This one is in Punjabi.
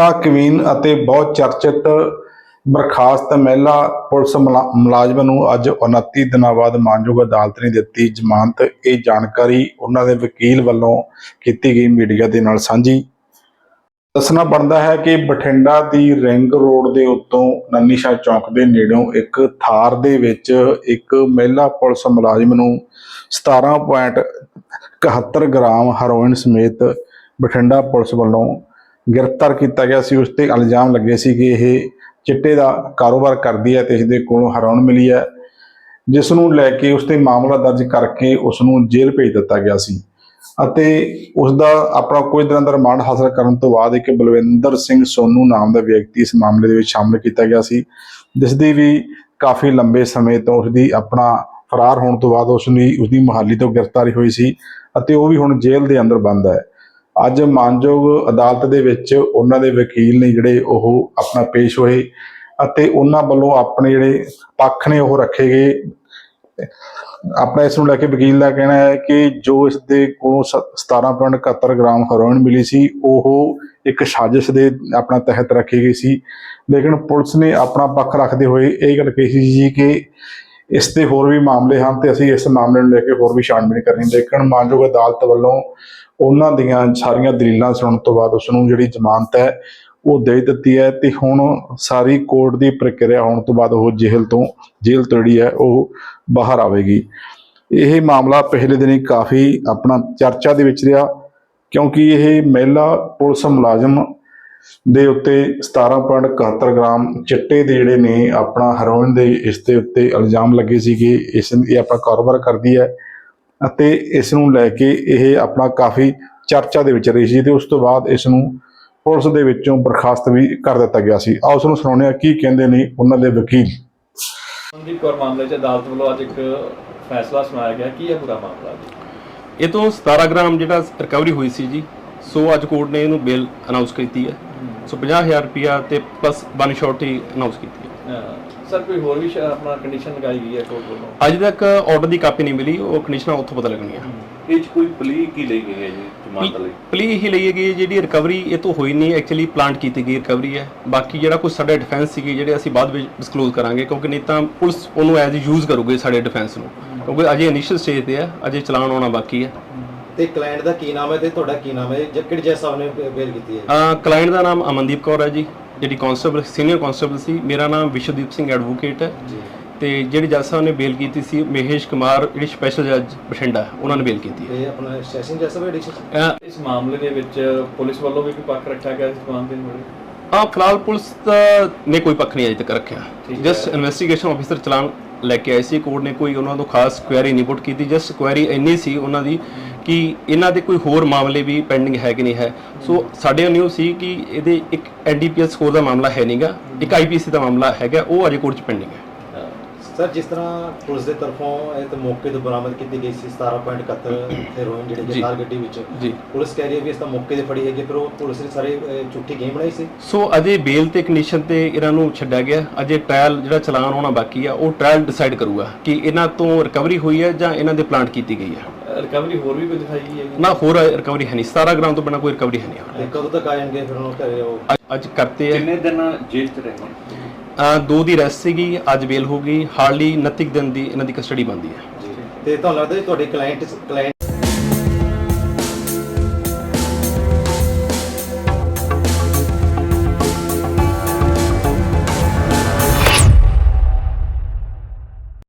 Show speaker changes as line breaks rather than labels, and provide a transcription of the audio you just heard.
ਇੰਸਟਾ ਕਵੀਨ ਅਤੇ ਬਹੁਤ ਚਰਚਿਤ ਬਰਖਾਸਤ ਮਹਿਲਾ ਪੁਲਿਸ ਮੁਲਾਜ਼ਮ ਨੂੰ ਅੱਜ 29 ਦਿਨਾਂ ਬਾਅਦ ਮਾਨਯੋਗ ਅਦਾਲਤ ਨੇ ਦਿੱਤੀ ਜ਼ਮਾਨਤ। ਇਹ ਜਾਣਕਾਰੀ ਉਹਨਾਂ ਦੇ ਵਕੀਲ ਵੱਲੋਂ ਕੀਤੀ ਗਈ ਮੀਡੀਆ ਦੇ ਨਾਲ ਸਾਂਝੀ। ਦੱਸਣਾ ਬਣਦਾ ਹੈ ਕਿ ਬਠਿੰਡਾ ਦੀ ਰਿੰਗ ਰੋਡ ਦੇ ਉੱਤੋਂ ਨੰਨੀਸ਼ਾ ਚੌਕ ਦੇ ਨੇੜਿਓਂ ਇੱਕ ਥਾਰ ਦੇ ਵਿੱਚ ਇੱਕ ਮਹਿਲਾ ਪੁਲਿਸ ਮੁਲਾਜ਼ਮ ਨੂੰ 17.71 ਗ੍ਰਾਮ ਹੈਰੋਇਨ ਸਮੇਤ ਬਠਿੰਡਾ ਪੁਲਿਸ ਵੱਲੋਂ ਗ੍ਰਿਫਤਾਰ ਕੀਤਾ ਗਿਆ ਸੀ, ਉਸ ਤੇ ਇਲਜ਼ਾਮ ਲੱਗੇ ਸੀ ਕਿ ਇਹ ਚਿੱਟੇ ਦਾ ਕਾਰੋਬਾਰ ਕਰਦੀ ਹੈ ਤੇ ਇਸ ਦੇ ਕੋਲੋਂ ਹਰਾਉਣ ਮਿਲੀ ਹੈ ਜਿਸ ਨੂੰ ਲੈ ਕੇ ਉਸ ਤੇ ਮਾਮਲਾ ਦਰਜ ਕਰਕੇ ਉਸ ਨੂੰ ਜੇਲ੍ਹ ਭੇਜ ਦਿੱਤਾ ਗਿਆ ਸੀ ਅਤੇ ਉਸ ਦਾ ਆਪਣਾ ਕੁਝ ਦਿਨਾਂ ਦਾ ਰਿਮਾਂਡ ਹਾਸਲ ਕਰਨ ਤੋਂ ਬਾਅਦ ਇੱਕ ਬਲਵਿੰਦਰ ਸਿੰਘ ਸੋਨੂ ਨਾਮ ਦਾ ਵਿਅਕਤੀ ਇਸ ਮਾਮਲੇ ਦੇ ਵਿੱਚ ਸ਼ਾਮਲ ਕੀਤਾ ਗਿਆ ਸੀ ਜਿਸ ਦੀ ਵੀ ਕਾਫੀ ਲੰਬੇ ਸਮੇਂ ਤੋਂ ਉਸ ਦੀ ਆਪਣਾ ਫਰਾਰ ਹੋਣ ਤੋਂ ਬਾਅਦ ਉਸ ਦੀ ਉਸ ਦੀ ਮੁਹਾਲੀ ਤੋਂ ਗ੍ਰਿਫਤਾਰੀ ਹੋਈ ਸੀ ਅਤੇ ਉਹ ਵੀ ਹੁਣ ਜੇਲ੍ਹ ਦੇ ਅੰਦਰ ਬੰਦ ਹੈ। ਅੱਜ ਮਾਨਯੋਗ ਅਦਾਲਤ ਦੇ ਵਿੱਚ ਉਹਨਾਂ ਦੇ ਵਕੀਲ ਨੇ ਜਿਹੜੇ ਉਹ ਆਪਣਾ ਪੇਸ਼ ਹੋਏ ਅਤੇ ਉਹਨਾਂ ਵੱਲੋਂ ਆਪਣੇ ਜਿਹੜੇ ਪੱਖ ਨੇ ਉਹ ਰੱਖੇ ਗਏ। ਆਪਣਾ ਇਸ ਨੂੰ ਲੈ ਕੇ ਵਕੀਲ ਦਾ ਕਹਿਣਾ ਹੈ ਕਿ ਜੋ ਇਸ ਦੇ ਕੋਲੋਂ ਸ- 17.71 ਗ੍ਰਾਮ ਹੈਰੋਇਨ ਮਿਲੀ ਸੀ, ਉਹ ਇੱਕ ਸਾਜ਼ਿਸ਼ ਦੇ ਆਪਣਾ ਤਹਿਤ ਰੱਖੀ ਗਈ ਸੀ। ਲੇਕਿਨ ਪੁਲਿਸ ਨੇ ਆਪਣਾ ਪੱਖ ਰੱਖਦੇ ਹੋਏ ਇਹ ਗੱਲ ਕਹੀ ਸੀ ਕਿ ਇਸ ਤੇ ਹੋਰ ਵੀ ਮਾਮਲੇ ਹਨ ਤੇ ਅਸੀਂ ਇਸ ਮਾਮਲੇ ਨੂੰ ਲੈ ਕੇ ਹੋਰ ਵੀ ਛਾਣਬੀਣ ਕਰਨੀ ਲੇਕਿਨ ਮਾਨਯੋਗ ਅਦਾਲਤ ਵੱਲੋਂ ਉਹਨਾਂ ਦੀਆਂ ਸਾਰੀਆਂ ਦਲੀਲਾਂ ਸੁਣਨ ਤੋਂ ਬਾਅਦ ਉਸ ਨੂੰ ਜਿਹੜੀ ਜ਼ਮਾਨਤ ਹੈ ਉਹ ਦੇ ਦਿੱਤੀ ਹੈ ਤੇ ਹੁਣ ਸਾਰੀ ਕੋਰਟ ਦੀ ਪ੍ਰਕਿਰਿਆ ਹੋਣ ਤੋਂ ਬਾਅਦ ਉਹ ਜੇਲ੍ਹ ਤੋਂ ਜੇਲ੍ਹ ਤੋਂ ਜਿਹੜੀ ਹੈ, ਉਹ ਬਾਹਰ ਆਵੇਗੀ। ਇਹ ਮਾਮਲਾ ਪਹਿਲੇ ਦਿਨ ਹੀ ਕਾਫੀ ਆਪਣਾ ਚਰਚਾ ਦੇ ਵਿੱਚ ਰਿਹਾ ਕਿਉਂਕਿ ਇਹ ਮਹਿਲਾ ਪੁਲਿਸ ਮੁਲਾਜ਼ਮ ਦੇ ਉੱਤੇ 17.71 ਗ੍ਰਾਮ ਚਿੱਟੇ ਦੇ ਜਿਹੜੇ ਨੇ ਆਪਣਾ ਹੈਰੋਇਨ ਦੇ ਇਸ ਦੇ ਉੱਤੇ ਇਲਜ਼ਾਮ ਲੱਗੇ ਸੀ ਕਿ ਇਸ ਇਹ ਆਪਣਾ ਕਾਰੋਬਾਰ ਕਰਦੀ ਹੈ ਅਤੇ ਇਸ ਨੂੰ ਲੈ ਕੇ ਇਹ ਆਪਣਾ ਕਾਫੀ ਚਰਚਾ ਦੇ ਵਿੱਚ ਰਹੀ ਸੀ ਤੇ ਉਸ ਤੋਂ ਬਾਅਦ ਇਸ ਨੂੰ ਪੁਲਿਸ ਦੇ ਵਿੱਚੋਂ ਬਰਖਾਸਤ ਵੀ ਕਰ ਦਿੱਤਾ ਗਿਆ ਸੀ। ਆਓ ਉਸ ਨੂੰ ਸੁਣਾਉਂਦੇ ਹਾਂ ਕੀ ਕਹਿੰਦੇ ਨੇ ਉਹਨਾਂ ਦੇ ਵਕੀਲ।
ਸੰਦੀਪ ਕੌਰ ਮਾਮਲੇ 'ਚ ਅਦਾਲਤ ਵੱਲੋਂ ਅੱਜ ਇੱਕ ਫੈਸਲਾ ਸੁਣਾਇਆ ਗਿਆ। ਕੀ ਹੈ ਪੂਰਾ ਮਾਮਲਾ ਜੀ?
ਇਹ ਤੋਂ 17 ਗ੍ਰਾਮ ਜਿਹੜਾ ਰਿਕਵਰੀ ਹੋਈ ਸੀ ਜੀ ਸੋ ਅੱਜ ਕੋਰਟ ਨੇ ਇਹਨੂੰ ਬੇਲ ਅਨਾਉਂਸ ਕੀਤੀ ਹੈ। ਸੋ 50000 ਰੁਪਿਆ ਤੇ ਪਲੱਸ ਵਨ ਸ਼ਾਰਟੀ ਅਨਾਉਂਸ ਕੀਤੀ ਹੈ।
ਅਹ ਸਰ ਕੋਈ ਹੋਰ ਵੀ ਸ਼- ਆਪਣਾ ਕੰਡੀਸ਼ਨ ਲਗਾਈ ਗਈ ਹੈ ਕੋਰਟ ਵੱਲੋਂ?
ਅੱਜ ਤੱਕ ਆਰਡਰ ਦੀ ਕਾਪੀ ਨਹੀਂ ਮਿਲੀ ਉਹ ਕੰਡੀਸ਼ਨਾਂ ਉੱਥੋਂ ਪਤਾ ਲੱਗਣੀਆਂ
ਇਹ 'ਚ ਕੋਈ ਪਲੀ ਕੀ ਲਈ ਗਈ ਹੈ ਜੀ ਜ਼ਮਾਨਤ ਲਈ?
ਪਲੀ ਹੀ ਲਈ ਗਈ ਹੈ, ਜਿਹੜੀ ਰਿਕਵਰੀ ਇਹ ਤੋਂ ਹੋਈ ਨਹੀਂ ਐਕਚੁਅਲੀ ਪਲਾਂਟ ਕੀਤੀ ਗਈ ਰਿਕਵਰੀ ਹੈ। ਬਾਕੀ ਜਿਹੜਾ ਕੁਝ ਸਾਡੇ ਡਿਫੈਂਸ ਸੀਗੇ ਜਿਹੜੇ ਅਸੀਂ ਬਾਅਦ ਵਿੱਚ ਡਿਸਕਲੋਜ਼ ਕਰਾਂਗੇ ਕਿਉਂਕਿ ਨਹੀਂ ਤਾਂ ਪੁਲਿਸ ਉਹਨੂੰ ਐਜ਼ ਯੂਜ਼ ਕਰੂਗੀ ਸਾਡੇ ਡਿਫੈਂਸ ਨੂੰ। ਕਿਉਂਕਿ ਅਜੇ ਇਨੀਸ਼ੀਅਲ ਸਟੇਜ ਤੇ ਹੈ ਅਜੇ ਚਲਾਨ ਆਉਣਾ ਬਾਕੀ ਹੈ।
ਤੇ ਕਲਾਇੰਟ ਦਾ ਕੀ ਨਾਮ ਹੈ ਤੇ ਤੁਹਾਡਾ ਕੀ ਨਾਮ ਹੈ? ਜੱਕੜ ਜੈ ਸਾਹਿਬ ਨੇ ਬੇਲ ਕੀਤੀ ਹੈ?
ਕਲਾਇੰਟ ਦਾ ਨਾਮ ਅਮਨਦੀਪ ਕੌਰ ਹੈ ਜੀ। ਜਿਹੜੀ ਕਾਂਸਟੇਬਲ ਸੀਨੀਅਰ ਕਾਂਸਟੇਬਲ ਸੀ। ਮੇਰਾ ਨਾਮ ਵਿਸ਼ਵਦੀਪ ਸਿੰਘ ਐਡਵੋਕੇਟ ਹੈ।
ਜੀ।
ਤੇ ਜਿਹੜੀ ਜੱਜ ਸਾਹਿਬ ਨੇ ਬੇਲ ਕੀਤੀ ਸੀ ਮਹੇਸ਼ ਕੁਮਾਰ ਜਿਹੜੀ ਸਪੈਸ਼ਲ ਜੱਜ ਬਠਿੰਡਾ ਉਹਨਾਂ ਨੇ ਬੇਲ ਕੀਤੀ ਹੈ।
ਤੇ ਆਪਣਾ ਸੈਸ਼ਨ ਜੈ ਸਾਹਿਬ ਐਡੀਸ਼ਨ
ਅਹ
ਇਸ ਮਾਮਲੇ ਦੇ ਵਿੱਚ ਪੁਲਿਸ ਵੱਲੋਂ ਵੀ ਕੋਈ ਪੱਖ ਰੱਖਿਆ ਗਿਆ ਇਸ ਦੁਕਾਨ ਦੇ ਮੁਰੇ
ਹਾਂ ਫਿਲਹਾਲ ਪੁਲਿਸ ਨੇ ਕੋਈ ਪੱਖ ਨਹੀਂ ਅਜੇ ਤੱਕ ਰੱਖਿਆ।
ਠੀਕ ਹੈ।
ਜਸਟ ਇਨਵੈਸਟੀਗੇਸ਼ਨ ਆਫੀਸਰ ਚਲਾਨ ਲੈ ਕੇ ਆਏ ਸੀ। ਕੋਰਟ ਨੇ ਕੋਈ ਉਹਨਾਂ ਤੋਂ ਖਾਸ ਕੁਐਰੀ ਨਹੀਂ ਪੁੱਟ ਕੀਤੀ। ਜਸਟ ਕੁਐਰੀ ਇੰਨੀ ਸੀ ਉਹਨਾਂ ਦੀ ਕਿ ਇਹਨਾਂ ਦੇ ਕੋਈ ਹੋਰ ਮਾਮਲੇ ਵੀ ਪੈਂਡਿੰਗ ਹੈ ਕਿ ਨਹੀਂ ਹੈ। ਸੋ ਸਾਡੇ ਨਿਊ ਸੀ ਕਿ ਇਹਦੇ ਇੱਕ ਐਨਡੀਪੀਐਸ ਕੋਰ ਦਾ ਮਾਮਲਾ ਹੈ ਨਹੀਂਗਾ ਇੱਕ ਆਈਪੀਸੀ ਦਾ ਮਾਮਲਾ ਹੈਗਾ, ਉਹ ਅਜੇ ਕੋਰਟ 'ਚ ਪੈਂਡਿੰਗ ਹੈ।
ਸਰ ਜਿਸ ਤਰ੍ਹਾਂ ਪੁਲਿਸ ਦੇ ਤਰਫੋਂ ਇਹ ਤੇ ਮੌਕੇ ਤੋਂ ਬਰਾਮਦ ਕੀਤੀ ਗਈ ਸੀ 17.71 ਹੈਰੋਇਨ ਜਿਹੜੀ
ਜੀ।
ਕਾਰ ਗੱਡੀ ਵਿੱਚ।
ਜੀ।
ਪੁਲਿਸ ਕਹਿ ਰਹੀ ਹੈ ਵੀ ਇਸ ਤਾਂ ਮੌਕੇ ਤੇ ਫੜੀ ਹੈਗੀ ਫਿਰ ਉਹ ਪੁਲਿਸ ਨੇ ਸਾਰੇ ਅਹ, ਝੂਠੀ ਗੇਮ ਬਣਾਈ ਸੀ?
ਸੋ ਅਜੇ ਬੇਲ ਤੇ ਕੰਡੀਸ਼ਨ ਤੇ ਇਹਨਾਂ ਨੂੰ ਛੱਡਿਆ ਗਿਆ। ਅਜੇ ਟ੍ਰਾਇਲ ਜਿਹੜਾ ਚਲਾਨ ਹੋਣਾ ਬਾਕੀ ਆ ਉਹ ਟ੍ਰਾਇਲ ਡਿਸਾਈਡ ਕਰੂਗਾ ਕਿ ਇਹਨਾਂ ਤੋਂ ਰਿਕਵਰੀ ਹੋਈ ਹੈ ਜਾਂ ਇਹਨਾਂ ਦੇ ਪਲਾਂਟ ਕੀਤੀ ਗਈ ਹੈ।
ਰਿਕਵਰੀ ਹੋਰ ਵੀ ਕੋਈ ਦਿਖਾਈ ਗਈ ਹੈ? ਜੀ?
ਨਾ ਹੋਰ ਰਿਕਵਰੀ ਹੈ ਨਹੀਂ। 17 ਗ੍ਰਾਮ ਤੋਂ ਬਿਨਾਂ ਕੋਈ ਰਿਕਵਰੀ ਹੈ ਨਹੀਂ।
ਤੇ ਕਦੋਂ ਤੱਕ ਆ ਜਾਣਗੇ ਫਿਰ ਉਹ ਘਰੇ ਉਹ?
ਅੱਜ- ਅੱਜ ਕਰਤੇ
ਕਿੰਨੇ ਦਿਨ ਜੇਲ੍ਹ 'ਚ ਰਹੇ
ਆ ਦੋ ਦੀ ਰੈਸਟ ਸੀਗੀ, ਅੱਜ ਬੇਲ ਹੋ ਗਈ ਹਾਰਡਲੀ 29 ਦਿਨ ਦੀ ਇਹਨਾਂ ਦੀ ਕਸਟਡੀ ਬੰਦੀ ਹੈ।
ਜੀ ਤੇ ਤੁਹਾਨੂੰ ਲੱਗਦਾ ਜੀ ਤੁਹਾਡੇ ਕਲਾਇੰਟ ਕਲਾਇੰਟ